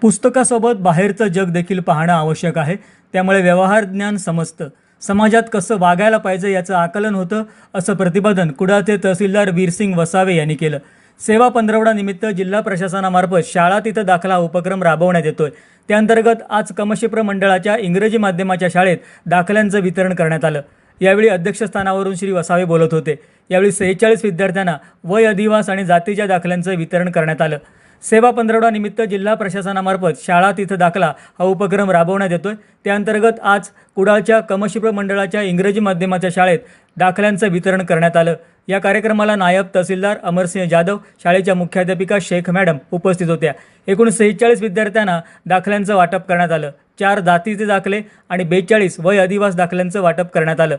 पुस्तकासोबत बाहेरचं जग देखील पाहणं आवश्यक आहे. त्यामुळे व्यवहार ज्ञान समजतं. समाजात कसं वागायला पाहिजे याचं आकलन होतं असं प्रतिपादन कुडाचे तहसीलदार वीरसिंग वसावे यांनी केलं. सेवा पंधरवडा निमित्त जिल्हा प्रशासनामार्फत शाळा तिथं दाखला उपक्रम राबवण्यात येतोय. त्याअंतर्गत आज कमशिप्र मंडळाच्या इंग्रजी माध्यमाच्या शाळेत दाखल्यांचं वितरण करण्यात आलं. यावेळी अध्यक्षस्थानावरून श्री वसावे बोलत होते. यावेळी सेहेचाळीस विद्यार्थ्यांना वय अधिवास आणि जातीच्या दाखल्यांचं वितरण करण्यात आलं. सेवा पंधरवडा निमित्त जिल्हा प्रशासनामार्फत शाळा तिथं दाखला हा उपक्रम राबवण्यात येतोय. त्याअंतर्गत आज कुडाळच्या कमशिप्र मंडळाच्या इंग्रजी माध्यमाच्या शाळेत दाखल्यांचं वितरण करण्यात आलं. या कार्यक्रमाला नायब तहसीलदार अमरसिंह जाधव शाळेच्या मुख्याध्यापिका शेख मॅडम उपस्थित होत्या. एकूण सेहेचाळीस विद्यार्थ्यांना दाखल्यांचं वाटप करण्यात आलं. चार जातीचे दाखले आणि बेचाळीस वय अधिवास दाखल्यांचं वाटप करण्यात आलं.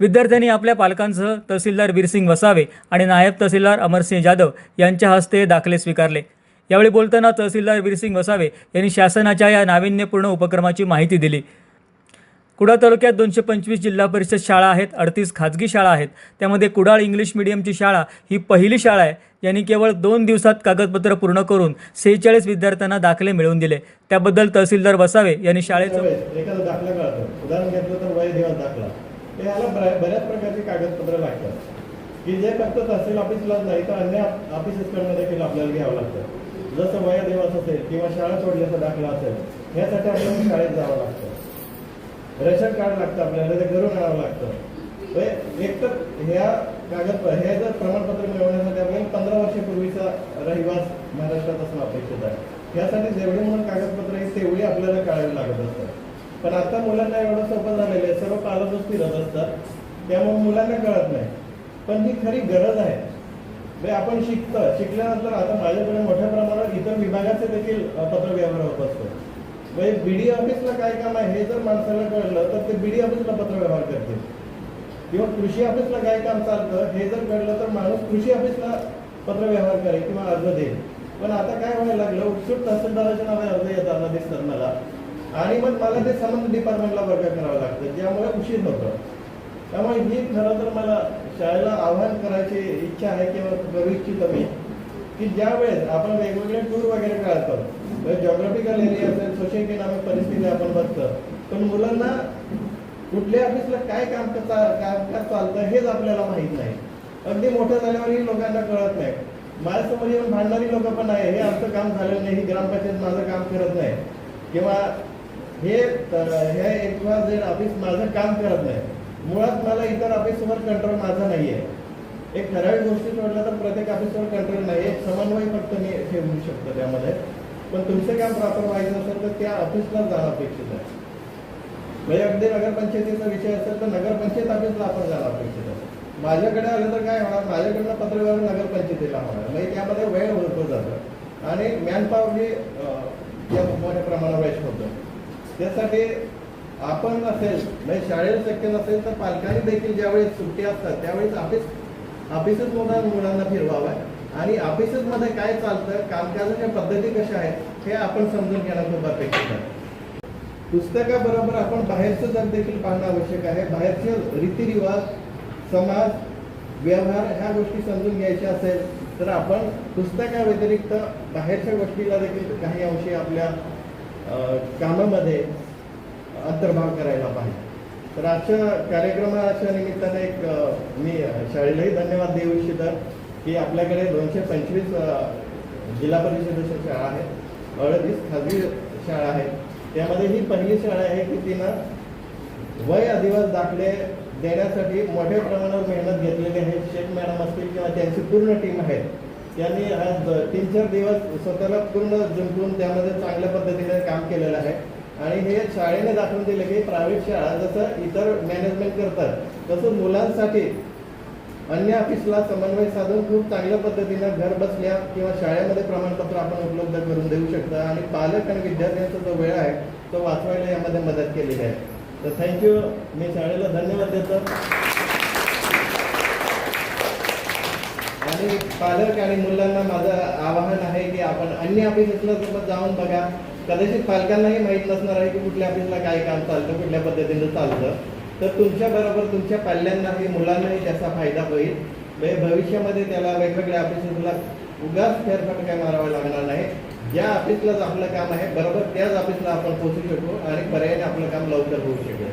विद्यार्थ्यांनी आपल्या पालकांसह तहसीलदार वीरसिंग वसावे आणि नायब तहसीलदार अमरसिंह जाधव यांच्या हस्ते हे दाखले स्वीकारले. यावेळी बोलताना तहसीलदार वीरसिंग वसावे यांनी शासनाच्या या नाविन्यपूर्ण उपक्रमाची माहिती दिली. कुडाळ तालुक्यात दोनशे पंचवीस जिल्हा परिषद शाळा आहेत अडतीस खाजगी शाळा आहेत. त्यामध्ये कुडाळ इंग्लिश मिडियमची शाळा ही पहिली शाळा आहे. यांनी केवळ दोन दिवसात कागदपत्र पूर्ण करून सेहेचाळीस विद्यार्थ्यांना दाखले मिळवून दिले. त्याबद्दल तहसीलदार वसावे यांनी शाळेचं एखादा दाखला कळतो. उदाहरण घेतलं तर वय दिवस दाखला. याला बऱ्याच प्रकारची कागदपत्र लागतात. की जे फक्त तहसील ऑफिसला नाही तर अन्य ऑफिसेसकडनं देखील आपल्याला घ्यावं लागतं. जसं वय असेल किंवा शाळा सोडल्याचा दाखला असेल यासाठी आपल्याला शाळेत जावं लागतं. रेशन कार्ड लागतं आपल्याला ते घरून आणावं लागतं. म्हणजे एक तर ह्या कागद हे जर प्रमाणपत्र मिळवण्यासाठी आपल्याला पंधरा वर्षापूर्वीचा रहिवास महाराष्ट्रात असणं अपेक्षित आहे. यासाठी जेवढे म्हणून कागदपत्र आहेत तेवढी आपल्याला काढावी लागत असतात. पण आता मुलांना एवढं सोपं झालेलं आहे सर्व पालकच फिरत असतात. त्यामुळे मुलांना कळत नाही. पण ही खरी गरज आहे. म्हणजे आपण शिकतं शिकल्यानंतर आता माझ्याकडे मोठ्या प्रमाणात इतर विभागाचे देखील पत्रव्यवहार होत असतो. म्हणजे बीडी ऑफिसला काय काम आहे हे जर माणसाला कळलं तर ते बीडी ऑफिसला पत्रव्यवहार करतील किंवा कृषी ऑफिसला काय काम चालतं हे जर कळलं तर माणूस कृषी ऑफिसला पत्रव्यवहार करेल किंवा अर्ज देईल. पण आता काय व्हायला लागलं उत्सुक तहसीलदाराच्या नावे अर्ज येताना दिसतात मला. आणि मग मला ते संबंध डिपार्टमेंटला वर्ग करावं लागतं ज्यामुळे उशीर होतं. त्यामुळे ही खरं तर मला शाळेला आव्हान करायची इच्छा आहे किंवा करू इच्छित मी की ज्या वेळेस आपण वेगवेगळे टूर वगैरे काढतो म्हणजे जॉग्राफिकल एरिया असेल सोशल इकॉनॉमिक परिस्थिती आपण बघतो पण मुलांना कुठल्या ऑफिसला काय काम कामकाज चालतं हेच आपल्याला माहीत नाही. अगदी मोठं झाल्यावरही लोकांना कळत नाही. माझ्यासमोर येऊन भांडणारी लोक पण आहे हे आमचं काम झालेलं नाही ही ग्रामपंचायत माझं काम करत नाही. किंवा हे हे एक जे ऑफिस माझं काम करत नाही मुळात मला इतर ऑफिसवर कंट्रोल माझा नाही आहे एक ठराविक गोष्टी म्हटलं तर प्रत्येक ऑफिसवर कंट्रोल नाही. एक समन्वय फक्त मी ठेवू शकतो त्यामध्ये. पण तुमचं काम प्रॉपर व्हायचं असेल तर त्या ऑफिसला जाणं अपेक्षित आहे. म्हणजे अगदी नगरपंचायतीचा विषय असेल तर नगरपंचायत ऑफिसला आपण जाणं अपेक्षित आहे. माझ्याकडे आलं तर काय होणार? माझ्याकडनं पत्रव्यवहार नगरपंचायतीला होणार. म्हणजे त्यामध्ये वेळ होतो जातं. आणि मॅनपावर ही मोठ्या प्रमाणावर वेस्ट होतं. त्यासाठी आपण नसेल म्हणजे शाळेत शक्य नसेल तर पालकांनी देखील ज्यावेळेस सुट्टी असतात त्यावेळेस ऑफिस ऑफिसच मुलांना मुलांना फिरवावं. आणि ऑफिसेस मध्ये काय चालतं कामकाजाच्या पद्धती कशा आहेत हे आपण समजून घेणं खूप अपेक्षित आहे. पुस्तकाबरोबर आपण बाहेरचं जग देखील पाहणं आवश्यक आहे. बाहेरचे रीतिरिवाज समाज व्यवहार ह्या गोष्टी समजून घ्यायच्या असेल तर आपण पुस्तकाव्यतिरिक्त बाहेरच्या गोष्टीला देखील काही अंशी आपल्या अं, कामामध्ये अंतर्भाव करायला पाहिजे. तर आजच्या कार्यक्रमाच्या निमित्ताने एक मी शाळेलाही धन्यवाद देऊ इच्छितात की आपल्याकडे दोनशे पंचवीस जिल्हा परिषदेच्या शाळा आहेत अडतीस खाजगी शाळा आहेत. त्यामध्ये ही पहिली शाळा आहे की तिनं वय अधिवास दाखले देण्यासाठी मोठ्या प्रमाणावर मेहनत घेतलेली आहे. शेख मॅडम असतील किंवा त्यांची पूर्ण टीम आहे. त्यांनी आज तीन चार दिवस स्वतःला पूर्ण जिंकून त्यामध्ये चांगल्या पद्धतीने काम केलेलं आहे. आणि हे शाळेने दाखवून दिलं की प्रायव्हेट शाळा जसं इतर मॅनेजमेंट करतात तसं मुलांसाठी अन्य ऑफिसला समन्वय साधून खूप चांगल्या पद्धतीनं घर बसल्या किंवा शाळेमध्ये प्रमाणपत्र आपण उपलब्ध करून देऊ शकता. आणि पालक आणि विद्यार्थ्यांचा जो वेळ आहे तो वाचवायला यामध्ये मदत केलेली आहे. तर थँक्यू मी शाळेला धन्यवाद देतो. आणि पालक आणि मुलांना माझं आवाहन आहे की आपण अन्य ऑफिसला सोबत जाऊन बघा. कदाचित पालकांनाही माहीत नसणार आहे की कुठल्या ऑफिसला काय काम चालतं कुठल्या पद्धतीनं चालतं. तर तुमच्या बरोबर तुमच्या पाल्यांनाही मुलांनाही त्याचा फायदा होईल. म्हणजे भविष्यामध्ये त्याला वेगवेगळ्या ऑफिसला उगाच फेरफटका मारावा लागणार नाही. ज्या ऑफिसलाच आपलं काम आहे बरोबर त्याच ऑफिसला आपण पोहोचू शकू आणि पर्यायाने आपलं काम लवकर होऊ शकेल